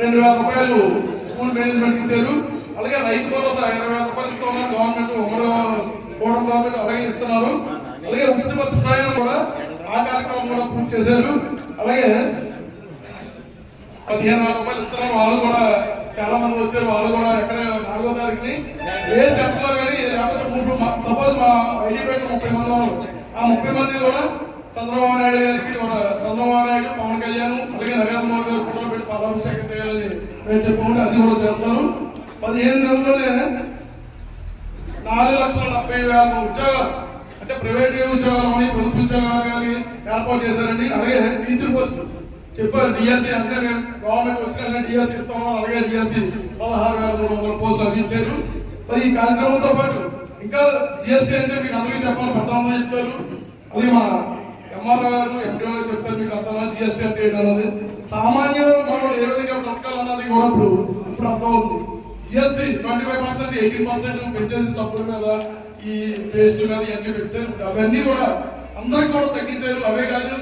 రెండు వేల రూపాయలు స్కూల్ మేనేజ్మెంట్ ఇచ్చారు. అలాగే రైతు భరోసా ఇరవై వేల రూపాయలు ఇస్తున్నారు గవర్నమెంట్ ఉమ్మడి కూటమి గవర్నమెంట్ అలాగే ఇస్తున్నారు. అలాగే ఉచిత బస్సు ప్రయాణం కూడా ఆ కార్యక్రమం కూడా పూర్తి చేశారు. అలాగే పదిహేను వేల రూపాయలు ఇస్తున్నారు. వాళ్ళు కూడా చాలా మంది వచ్చారు. వాళ్ళు కూడా ఎక్కడ నాలుగో తారీఖుని ఏ సెంటర్లో కానీ లేకపోతే మూడు సపోజ్ మా ఐడి పెట్టి ముప్పై మంది ఆ ముప్పై మంది మేము చెప్పకుండా అది కూడా చేస్తారు పదిహేను నెలల్లోనే నాలుగు లక్షల డెబ్బై వేల ఉద్యోగాలు అంటే ప్రైవేట్ ఉద్యోగాలు కానీ ప్రభుత్వ ఉద్యోగాలు కానీ ఏర్పాటు చేశారండి. అలాగే టీచర్ పోస్టులు చెప్పారు డిఎస్సి అంటే గవర్నమెంట్ వచ్చిన డిఎస్సి ఇస్తాము అలాగే డిఎస్సి పదహారు వేల మూడు వందల పోస్టులు అందించారు మరి ఈ కార్యక్రమంతో పాటు ఇంకా జిఎస్టీ అంటే మీకు అందరికీ చెప్పాలి పెద్ద చెప్పారు. అది మన ఎంఆర్ఓ గారు ఎండిఓ గారు చెప్పారు మీకు అంత జిఎస్టీ అంటే ఏంటన్నది. సామాన్య కూడా ఇప్పుడు ఇప్పుడు ఉంది. GST twenty five percent eighteen percent పెంచేసి సబ్బుల మీద ఈ పేస్ట్ మీద ఇవన్నీ పెంచారు అవన్నీ కూడా అందరికి కూడా తగ్గించారు. అవే కాదు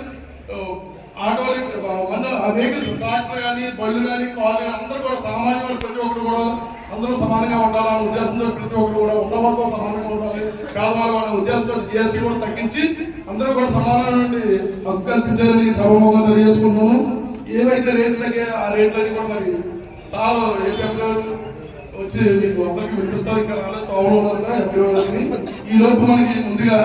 ఆటోలు వన్ ఆ వెహికల్స్ ట్రాక్టర్ కానీ బళ్ళు కానీ కార్లు కానీ అందరూ కూడా సామాన్య ప్రతి ఒక్కరు కూడా అందరూ సమానంగా ఉండాలనే ఉద్దేశంతో ప్రతి ఒక్కరు కూడా ఉన్న వాళ్ళతో సమానంగా ఉండాలి పేదవారు అనే ఉద్దేశంతో జిఎస్టీ కూడా తగ్గించి అందరూ కూడా సమానమైన హక్కు కల్పించారని సభముఖంగా తెలియజేసుకుంటున్నాను ఏవైతే రేట్లకి ఆ రేట్లన్నీ కూడా మరి సార్ ఏపీఎంలో వచ్చి మీకు అందరికీ వినిపిస్తారు. ఇంకా రాలేదు తోవలో ఉన్నారు ఎంపీ ఈ లోపు మనకి ముందుగా